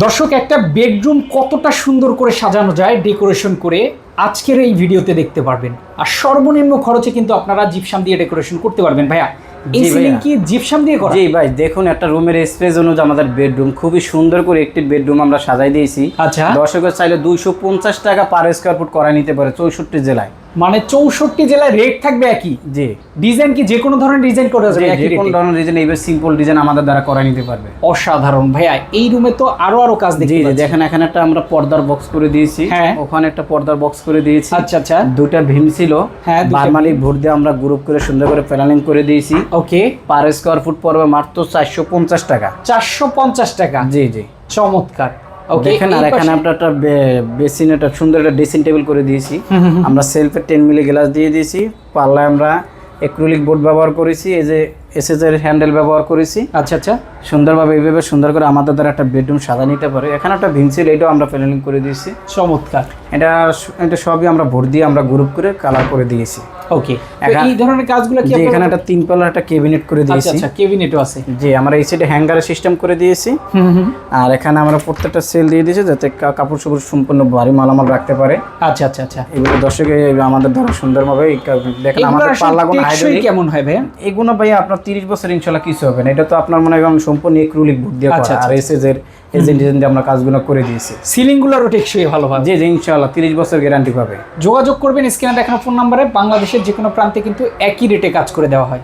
দর্শক একটা বেডরুম কতটা সুন্দর করে সাজানো যায় ডেকোরেশন করে আজকের এই ভিডিওতে দেখতে পারবেন। আর সর্বনিম্ন খরচে কিন্তু আপনারা জিপসাম দিয়ে ডেকোরেশন করতে পারবেন ভাইয়া। এই সিলিং কি জিপসাম দিয়ে করা? জি ভাই দেখুন একটা রুমের স্পেস অনুযায়ী আমাদের বেডরুম খুবই সুন্দর করে একটি বেডরুম আমরা সাজাই দিয়েছি। আচ্ছা। দর্শকের চাইলে দুইশো পঞ্চাশ টাকা পার স্কোয়ার ফুট করা নিতে পারে চৌষট্টি জেলায়। মানে চৌষট্টি জেলায় রেট থাকবে একই। জি। ডিজাইন কি যে কোনো ধরনের ডিজাইন করা যাবে যে কোনো ধরনের ডিজাইন এইবার সিম্পল ডিজাইন আমাদের দ্বারা করা নিতে পারবে। অসাধারণ। ভাইয়া এই রুমে তো আরও আরও কাজ দেখতে পাচ্ছি। দেখেন এখানে একটা আমরা পর্দার বক্স করে দিয়েছি। হ্যাঁ। ওখানে একটা পর্দার বক্স করে দিয়েছি। আচ্ছা আচ্ছা। দুটা ভীম ছিল। হ্যাঁ, বারমালিক ভোট দিয়ে আমরা গ্রুপ করে সুন্দর করে প্যানেলিং করে দিয়েছি। ওকে পার স্কোয়ার ফুট পড়বে মাত্র চারশো পঞ্চাশ টাকা। চারশো পঞ্চাশ টাকা। জি জি। চমৎকার। দেখেন আর এখানে আমরা একটা বেসিন একটা সুন্দর একটা ড্রেসিং টেবিল করে দিয়েছি। আমরা সেলফের টেন মিলি গ্লাস দিয়ে দিয়েছি। পাল্লায় আমরা এক্রোলিক বোর্ড ব্যবহার করেছি। এই যে এসএসের হ্যান্ডেল ব্যবহার করেছি। আচ্ছা আচ্ছা। সুন্দরভাবে এইভাবে সুন্দর করে আমাদের দ্বারা একটা বেডরুম সাজা নিতে পারে। এখানে একটা ভিনসিল এটাও আমরা প্ল্যানিং করে দিয়েছি। চমৎকার। এটা এটা সবই আমরা ভোট দিয়ে আমরা গ্রুপ করে কালার করে দিয়েছি। ওকে এই ধরনের কাজগুলো কি এখানে একটা তিন পাল্লার একটা কেবিনেট করে আচ্ছা দিয়েছি। আচ্ছা কেবিনেটও আছে। যে আমরা এই সাইডে হ্যাঙ্গারের সিস্টেম করে দিয়েছি। আর এখানে আমরা প্রত্যেকটা সেল দিয়ে দিয়েছি যাতে কাপড় চোপড় সম্পূর্ণ ভারী মালামাল রাখতে পারে। আচ্ছা আচ্ছা আচ্ছা। এগুলো দর্শকে আমাদের ধরো সুন্দরভাবে দেখেন আমাদের আসলে পাল্লা কোনো টেকসই হাইড্রোলিক কেমন হয় ভাইয়া? এগুলো ভাই আপনার তিরিশ বছর ইনশাল্লাহ কিছু হবে না। এটা তো আপনার মনে হয় সম্পূর্ণ এক্রুলিক বুক দিয়ে আচ্ছা, করা। আর এস এসএস এর এজেন্ট এজেন্ট দিয়ে আমরা কাজগুলো করে দিয়েছি। সিলিং গুলোরও টেকসই ভালো হবে জি জি ইনশাল্লাহ তিরিশ বছর গ্যারান্টি পাবে। যোগাযোগ করবেন স্ক্রিনে দেখানো ফোন নাম্বারে বাংলাদেশের যে কোনো প্রান্তে কিন্তু একই রেটে কাজ করে দেওয়া হয়।